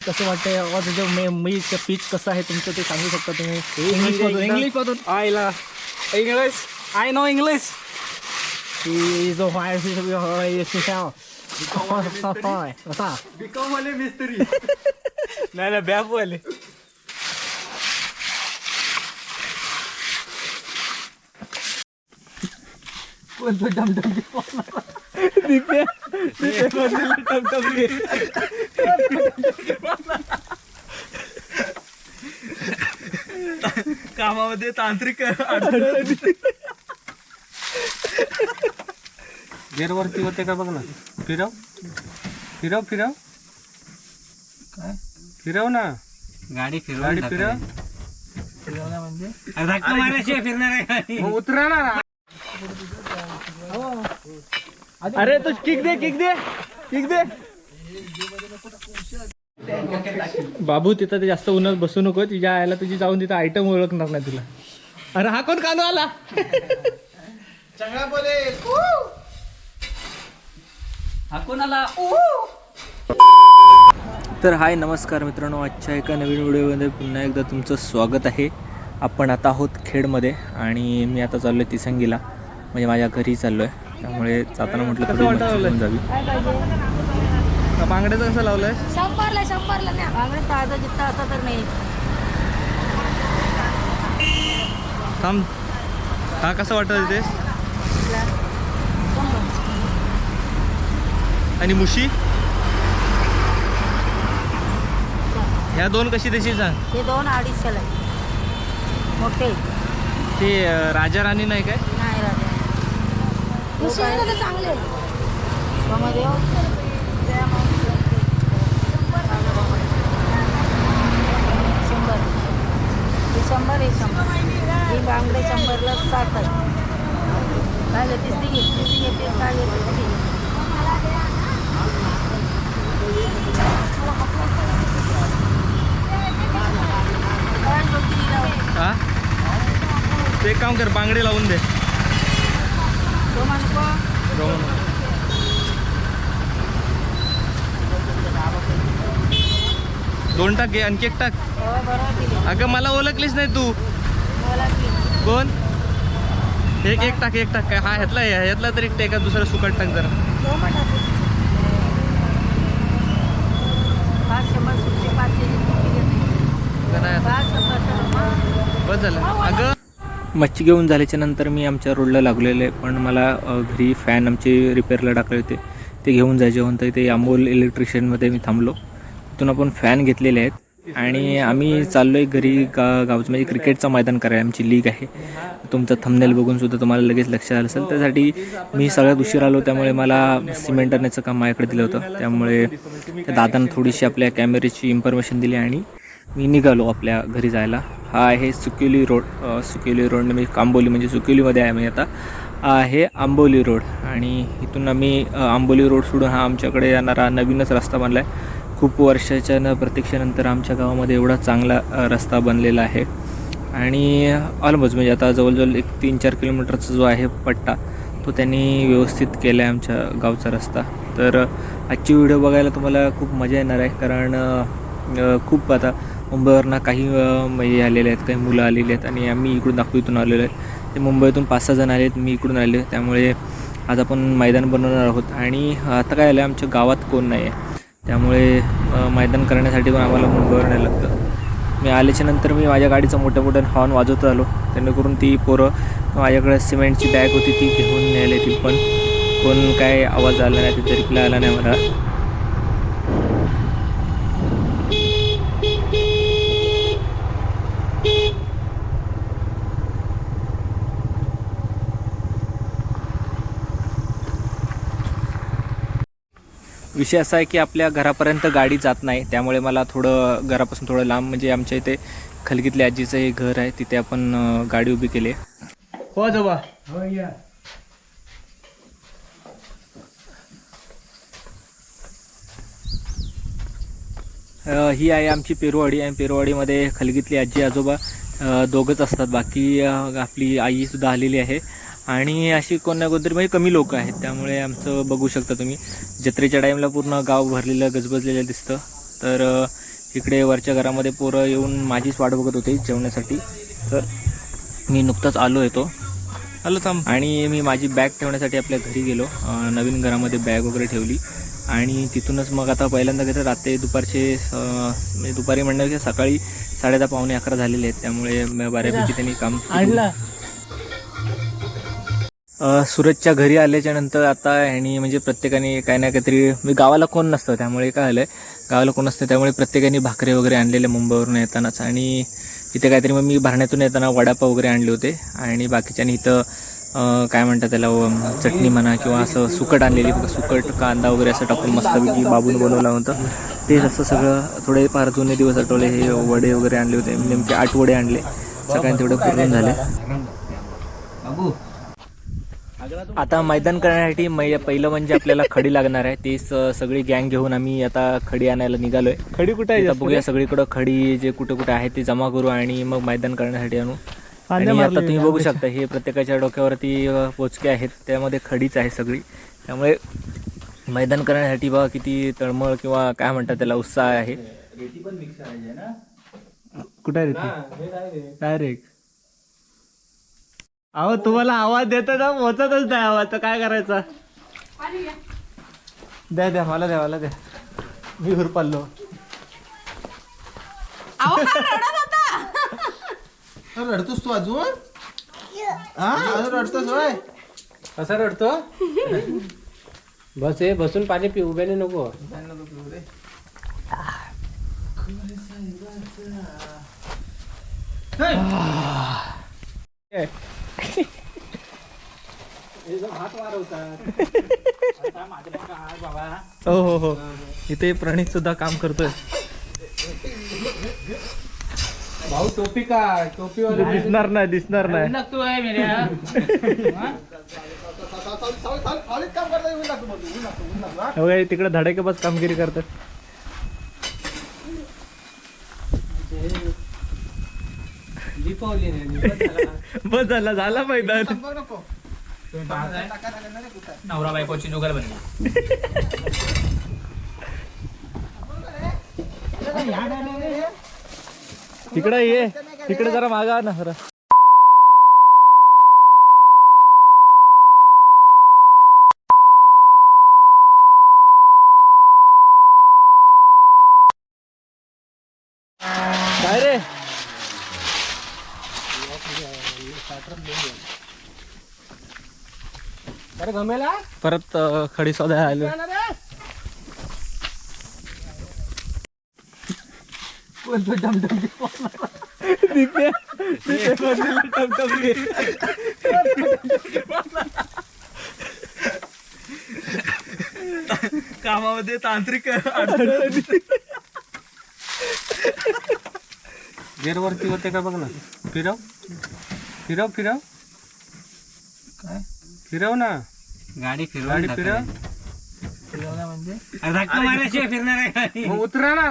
कसं वाटतंय? आवाज मी मीचं पीच कसं आहे तुमचं ते सांगू शकता तुम्ही? इंग्लिश मधून इंग्लिश मधून. आईला इंग्लिश आय नो इंग्लिश जो फायर बिकॉम वाले मिस्त्री नाही ना बॅप वाले कामामध्ये तांत्रिक गेअरवरती होते का बघ ना. फिरव. फिरव फिरव. काय? फिरव ना. गाडी फिरवा गाडी फिरव. धक्का मारल्याशिवाय फिरणार आहे उतरा ना. अरे तू किक दे किक दे किक दे. बाबू तिथं ते जास्त उन्हात बसू नको तुझ्या आयला तुझी जाऊन तिथं आयटम ओळखणार नाही तुला. अरे हा कोण कांदो आला? हा कोणाला तर हाय नमस्कार मित्रांनो आजच्या एका नवीन व्हिडिओमध्ये पुन्हा एकदा तुमचं स्वागत आहे. आपण आता आहोत खेडमध्ये आणि मी आता चाललो आहे तिसंगीला. म्हणजे माझ्या घरी चाललो आहे त्यामुळे जाताना म्हटलं जावी. बांगड्याचं कसं लावलंय? शंभरला शंभरला नाही बांगडे ताजा जित्ता असं तर नाही. थांब. हा कसं वाटत ते आणि मुशी? ह्या दोन कशी तशी सांग? हे दोन अडीचशेला. मोठे. ते राजा राणी नाही काय? नाही राजा. चांगले शंभर. हे शंभर हे शंभर. ही बांगडे शंभरला साठ आहे काय ती घे ती घेतेस काय घेतेस ती घे काय डोकी लाव. हा? ते एक काम कर बांगडे लावून दे तो म्हणतो दोन टाक घे आणखी एक टाक. बरोबर अगं मला ओळखलीच नाही तू. कोण? एक एक टाक एक टाक. काय हा ह्यातला आहे ह्यातला तरी टेका दुसरा सुकट टाक जरा. बस झालं. अगं. मच्छी घेऊन झाल्याच्यानंतर मी आमच्या रोडला लागलेले पण मला घरी फॅन आमचे रिपेअरला टाकले होते. ते घेऊन जायचे होते ते अमोल इलेक्ट्रिशियनमध्ये मी थांबलो. तिथून आपण फॅन घेतलेले आहेत. आणि आम्ही चाललो आहे घरी गा गावचं म्हणजे क्रिकेटचं मैदान करायला. आमची लीग आहे. तुमचं थंबनेल बघून सुद्धा तुम्हाला लगेच लक्षात आलं असेल. त्यासाठी मी सगळ्यात उशीर आलो. त्यामुळे मला सिमेंट आणण्याचं काम माझ्याकडे दिलं होतं. त्यामुळे त्या दादानं थोडीशी आपल्या कॅमेऱ्याची इन्फॉर्मेशन दिली आणि मी निघालो आपल्या घरी जायला. हा आहे सुकिवली रोड अ, सुकिवली रोड म्हणजे कांबोली म्हणजे सुकिवलीमध्ये आहे मी आता. हा आहे आंबोली रोड आणि इथून आम्ही आंबोली रोड सोडून हा आमच्याकडे येणारा नवीनच रस्ता बनला आहे खूप वर्षाच्या न प्रतीक्षेनंतर आमच्या गावामध्ये एवढा चांगला रस्ता बनलेला आहे. आणि ऑलमोस्ट म्हणजे आता जवळजवळ एक तीन चार किलोमीटरचा जो आहे पट्टा तो त्यांनी व्यवस्थित केला आहे आमच्या गावचा रस्ता. तर आजची व्हिडिओ बघायला तुम्हाला खूप मजा येणार आहे. कारण खूप आता मुंबईवरनं काही हे आलेले आहेत काही मुलं आलेली आहेत आणि आम्ही इकडून नागपूरतून आलेलो आहे. ते मुंबईतून पाच सहा जण आले आहेत मी इकडून आले त्यामुळे आज आपण मैदान बनवणार आहोत. आणि आता काय आलं आमच्या गावात कोण नाही आहे त्यामुळे मैदान करण्यासाठी पण आम्हाला मुंबईवर नाही लागतं. मी आल्याच्यानंतर मी माझ्या गाडीचं मोठ्या मोठ्या हॉर्न वाजवत आलो जेणेकरून ती पोरं माझ्याकडे सिमेंटची बॅग होती ती घेऊन न्यायला येतील पण कोण काय आवाज आला नाही तिथे रिप्लाय आला नाही मला. विषय असा आहे की आपल्या घरापर्यंत गाडी जात नाही. त्यामुळे मला थोडं घरापासून थोडं लांब म्हणजे आमच्या इथे खलगीतल्या आजीचं हे घर आहे तिथे आपण गाडी उभी केली आहे. हो आजोबा अ, ही आहे आमची पेरुवाडी आणि पेरुवाडीमध्ये खलगीतली आजी आजोबा दोघंच असतात. बाकी आपली आईसुद्धा आलेली आहे. आणि अशी कोण ना कोणतरी म्हणजे कमी लोक आहेत त्यामुळे आमचं बघू शकता तुम्ही. जत्रेच्या टाईमला पूर्ण गाव भरलेलं गजबजलेलं दिसतं. तर इकडे वरच्या घरामध्ये पोरं येऊन माझीच वाट बघत होते जेवण्यासाठी तर मी नुकताच आलो येतो. आलो थांब. आणि मी माझी बॅग ठेवण्यासाठी आपल्या घरी गेलो. नवीन घरामध्ये बॅग वगैरे ठेवली. आणि तिथूनच मग आता पहिल्यांदा कसं रात्री दुपारचे म्हणजे दुपारी म्हणण्यापेक्षा सकाळी साडेदहा पावणे अकरा झालेले आहेत. त्यामुळे बऱ्यापैकी त्यांनी काम सूरजच्या घरी आल्याच्यानंतर आता ह्यानी म्हणजे प्रत्येकाने काही ना काहीतरी मी गावाला कोण नसतं त्यामुळे काय झालं गावाला कोण नसतं त्यामुळे प्रत्येकाने भाकरी वगैरे आणलेले मुंबईवरून येतानाच. आणि इथे काहीतरी मग मी भरण्यातून येताना वडापाव वगैरे आणले होते. आणि बाकीच्यानी इथं काय म्हणतात त्याला चटणी म्हणा किंवा असं सुकट आणलेली सुकट कांदा वगैरे असं टाकून मस्तपैकी बाबून बनवलं होतं. ते असं सगळं थोडे फार जुने दिवस आठवले हे वडे वगैरे आणले होते नेमके आठ वडे आणले. सगळ्यांनी तेवढे पूर्ण झाले. बाबू आता मैदान करण्यासाठी मै पहिलं म्हणजे आपल्याला खडी लागणार आहे. ती सगळी गँग घेऊन आम्ही आता खडी आणायला निघालोय. खडी कुठे आहे? बघूया सगळीकडं खडी जे कुठे कुठे आहे ते जमा करू आणि मग मैदान करण्यासाठी आणू. आणि आता तुम्ही बघू. शकता हे प्रत्येकाच्या डोक्यावरती पोचके आहेत. त्यामध्ये खडीच आहे सगळी. त्यामुळे मैदान करण्यासाठी बघा किती तळमळ किंवा काय म्हणतात त्याला उत्साह आहे. कुठे आहे रे डायरेक्ट अहो तुम्हाला आवाज देतो ना पोचतच नाही आवाज तर काय करायचा? द्या द्या मला द्या मला द्या. मी घर पाललो रडतोस तू अजून? हा? अजून रडतोस होय? कसा रडतो? बस हे बसून पाणी पी उभ्याने नको. हो! हो हो इथे प्रणित सुद्धा काम करतोय. भाऊ टोपी का टोपी दिसणार नाही दिसणार नाही. लागतो आहे मेऱ्या खालीच काम करता येऊन लागतो मग ऊन लागतो ऊन लागतो हा? हे बघा, तिकडे धडाकेबाज कामगिरी करतात दीपावली बस झाला. झाला मैदान. बघ नको. टाका झाले ना रे कुठं? नवरा बायकोची जुगार बनली. तिकडे ये तिकडे जरा मागा ना जरा काय रे अरे गमेला परत खडी सौदा आलो. कामामध्ये तांत्रिक अडचणी. गेअरवरती होते का बघ ना? फिरव. फिरव फिरव. काय? फिरव ना. गाडी गाडी. फिरव. धक्का मारल्याशिवाय फिरणार आहे गाडी. मग उतरा ना.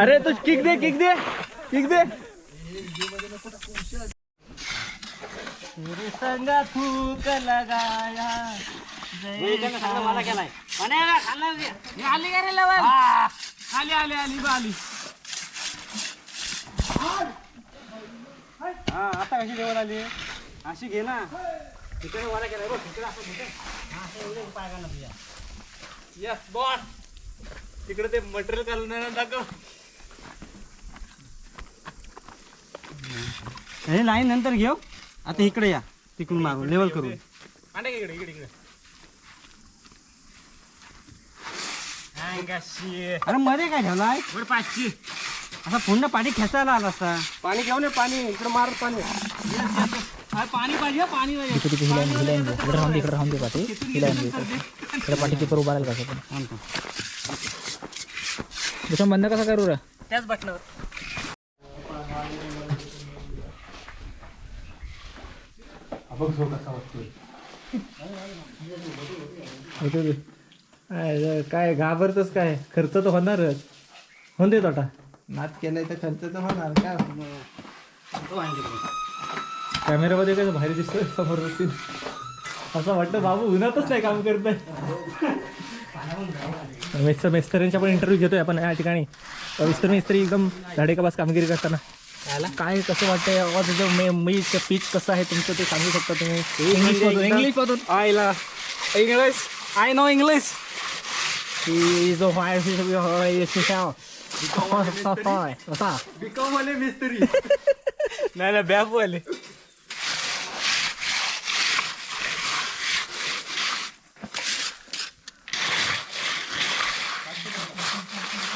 अरे तू किक दे किक दे किक दे. संगा थूक लगाया. मला केलाय आली आली आली बा आली. हा आता कशी जेवण आली? अशी घे ना. तिकडे मला केलाय बघ तिकडे असं. हा, एवढं पाय घाल ना तुझ्या. यस बॉस तिकडे ते मटेरियल घालून दाखव. हे लाईन नंतर घेऊ. आता इकडे या तिकडून मागू लेवल करू आणि इकडे इकडे इकडे. अरे मध्ये काय झालाय पाचशे. असा पूर्ण पाणी खेचायला आला असता. पाणी घेऊन ये पाणी. इकडे मार पाणी. पाणी पाहिजे पाणी पाहिजे. इकडे तिथे हिलाईन हिलाईन इकडे राहून दे इकडे राहून दे पाठी इकडे किपर उभा राहील कसं पण? दुसरा बंद कसा करू रे? त्याच बटनावर. काय घाबरतच काय? खर्च तर होणारच. होऊन दे तोटा. नाच केलाय तर खर्च तर होणार. काय कॅमेऱ्यामध्ये काय भारी दिसतोय? समोर बसून. असं वाटतं बाबू उन्हातच नाही काम करत मिस्टर मिस्त्रींचा पण इंटरव्ह्यू घेतोय आपण या ठिकाणी. मिस्टर मिस्त्री एकदम धाडेकाबाज कामगिरी करताना. काय कसं वाटतंय? आवाज जो मे मी पीच कसं आहे तुमचं ते सांगू शकता तुम्ही? इंग्लिश मधून इंग्लिश मधून. आयला इंग्लिश आय नो इंग्लिश की जो फाय कसा बिकॉम वाले मिस्त्री. नाही नाही बॅप वाले.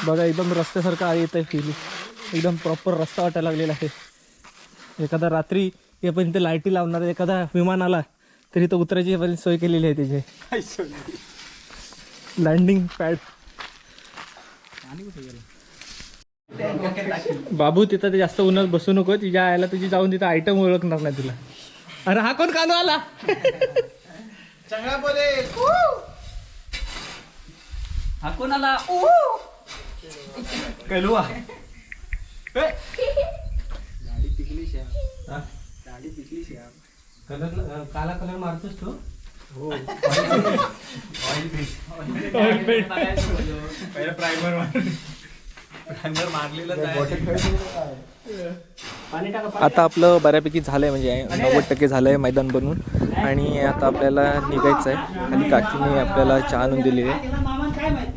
बघा एकदम रस्त्यासारखं येत आहे फील एकदम प्रॉपर रस्ता वाटायला लागलेला आहे. एखादा रात्री हे पण ते लाईटी लावणार एखादा विमान आला तरी तो उतरायची पण सोय केलेली आहे त्याची लँडिंग पॅड बाबू तिथं ते जास्त उन्हात बसू नको तिच्या आयला तुझी जाऊन तिथं आयटम ओळखणार नाही तुला. अरे हा कोण कांदो आला? चांगला बोले हा? कोणाला कलुआ कलर काला कलर मारतोस तू? आता आपलं बऱ्यापैकी झालं आहे म्हणजे नव्वद टक्के झालं आहे मैदान बनवून आणि आता आपल्याला निघायचं आहे आणि काकीने आपल्याला चहा आणून दिलेली आहे.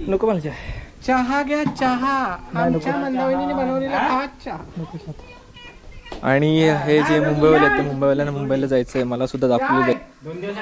नको मला चहा. चहा घ्या चहा. आमच्या मंदावणीने बनवलेला हा? चहा. आणि हे जे मुंबईवाले आहेत ते मुंबईवाल्यांना मुंबईला जायचं आहे मला सुद्धा दोन दिवस